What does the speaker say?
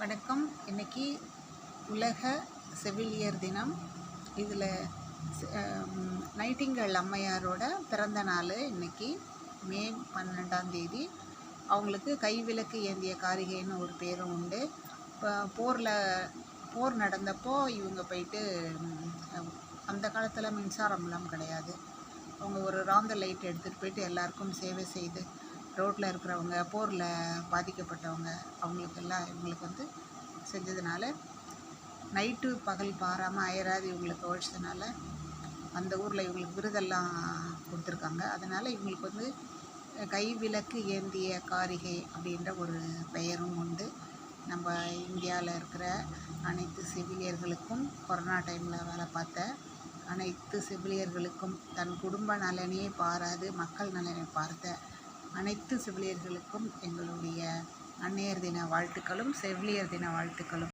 வணக்கம். இன்னைக்கு உலக செவிலியர் தினம். இதில் நைட்டிங்கல் அம்மையாரோட பிறந்த நாள் இன்றைக்கி மே பன்னெண்டாம் தேதி. அவங்களுக்கு கைவிளக்கு ஏந்திய காரிகைன்னு ஒரு பேரும் உண்டு. இப்போ போரில் போர் நடந்தப்போ இவங்க போயிட்டு அந்த காலத்தில் மின்சாரம்லாம் கிடையாது. அவங்க ஒரு ராந்த லைட் எடுத்துகிட்டு போயிட்டு எல்லாருக்கும் சேவை செய்து ரோட்டில் இருக்கிறவங்க போரில் பாதிக்கப்பட்டவங்க அவங்களுக்கெல்லாம் இவங்களுக்கு வந்து செஞ்சதுனால நைட்டு பகல் பாராமல் அயராது இவங்களுக்கு உழைச்சதுனால அந்த ஊரில் இவங்களுக்கு விருதெல்லாம் கொடுத்துருக்காங்க. அதனால் இவங்களுக்கு வந்து கைவிளக்கு ஏந்திய காரிகை அப்படின்ற ஒரு பெயரும் உண்டு. நம்ம இந்தியாவில் இருக்கிற அனைத்து செவிலியர்களுக்கும் கொரோனா டைமில் வேலை பார்த்த அனைத்து செவிலியர்களுக்கும் தன் குடும்ப நலனையே பாராது மக்கள் நலனை பார்த்த அனைத்து செவிலியர்களுக்கும் எங்களுடைய அன்னையர் தின வாழ்த்துக்களும் செவிலியர் தின வாழ்த்துக்களும்.